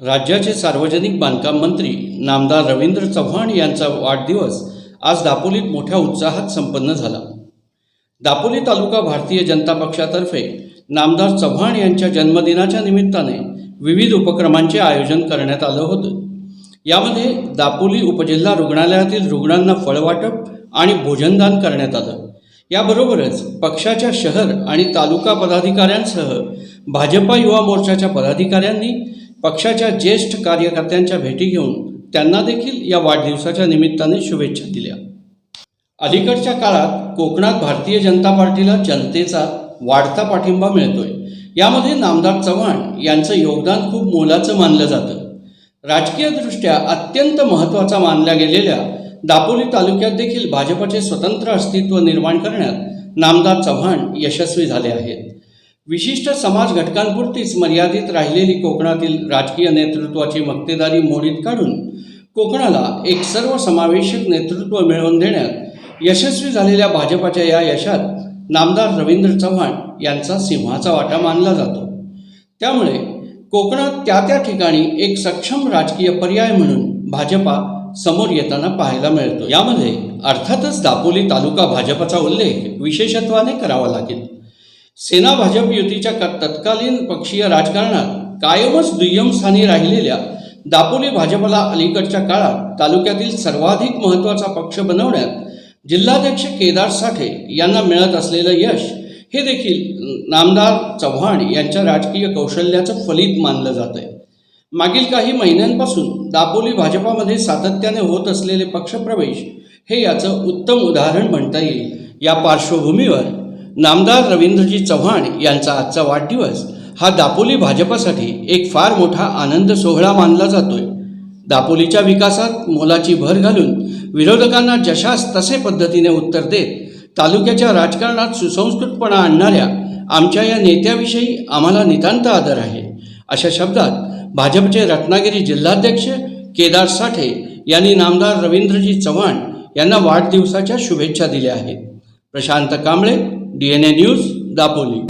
राज्याचे सार्वजनिक बांधकाम मंत्री नामदार रवींद्र चव्हाण यांचा वाढदिवस आज दापोलीत मोठ्या उत्साहात संपन्न झाला. दापोली तालुका भारतीय जनता पक्षातर्फे नामदार चव्हाण यांच्या जन्मदिनाच्या निमित्ताने विविध उपक्रमांचे आयोजन करण्यात आलं होतं. यामध्ये दापोली उपजिल्हा रुग्णालयातील रुग्णांना फळवाटप आणि भोजनदान करण्यात आलं. याबरोबरच पक्षाच्या शहर आणि तालुका पदाधिकाऱ्यांसह भाजपा युवा मोर्चाच्या पदाधिकाऱ्यांनी पक्षाच्या ज्येष्ठ कार्यकर्त्यांच्या भेटी घेऊन त्यांना देखील या वाढदिवसाच्या निमित्ताने शुभेच्छा दिल्या. अलीकडच्या काळात कोकणात भारतीय जनता पार्टीला जनतेचा वाढता पाठिंबा मिळतोय. यामध्ये नामदार चव्हाण यांचं योगदान खूप मोलाचं मानलं जातं. राजकीयदृष्ट्या अत्यंत महत्त्वाचा मानल्या गेलेल्या दापोली तालुक्यात देखील भाजपचे स्वतंत्र अस्तित्व निर्माण करण्यात नामदार चव्हाण यशस्वी झाले आहेत. विशिष्ट समाज घटकांपुरतीच मर्यादित राहिलेली कोकणातील राजकीय नेतृत्वाची मक्तेदारी मोडीत काढून कोकणाला एक सर्वसमावेशक नेतृत्व मिळवून देण्यात यशस्वी झालेल्या भाजपाच्या या यशात नामदार रवींद्र चव्हाण यांचा सिंहाचा वाटा मानला जातो. त्यामुळे कोकणात त्या त्या ठिकाणी एक सक्षम राजकीय पर्याय म्हणून भाजपा समोर येताना पाहायला मिळतो यामध्ये अर्थातच दापोली तालुका भाजपचा उल्लेख विशेषत्वाने करावा लागेल. सेना भाजप युतीच्या तत्कालीन पक्षीय राजकारणात कायमच दुय्यम स्थानी राहिलेल्या दापोली भाजपला अलीकडच्या काळात तालुक्यातील सर्वाधिक महत्त्वाचा पक्ष बनवण्यात जिल्हाध्यक्ष केदार साठे यांना मिळत असलेलं यश हे देखील नामदार चव्हाण यांच्या राजकीय कौशल्याचं फलित मानलं जात आहे मागील काही महिन्यांपासून दापोली भाजपामध्ये सातत्याने होत असलेले पक्षप्रवेश हे याचं उत्तम उदाहरण म्हणता येईल. या पार्श्वभूमीवर नामदार रवींद्रजी चव्हाण यांचा आजचा वाढदिवस हा दापोली भाजपासाठी एक फार मोठा आनंद सोहळा मानला जातोय. दापोलीच्या विकासात मोलाची भर घालून विरोधकांना जशास तसे पद्धतीने उत्तर देत तालुक्याच्या राजकारणात सुसंस्कृतपणा आणणाऱ्या आमच्या या नेत्याविषयी आम्हाला नितांत आदर आहे. अशा शब्दात भाजपचे रत्नागिरी जिल्हाध्यक्ष केदार साठे यांनी नामदार रवींद्रजी चव्हाण यांना वाढदिवसाच्या शुभेच्छा दिल्या आहेत. Prashant Kamble DNA news Dapoli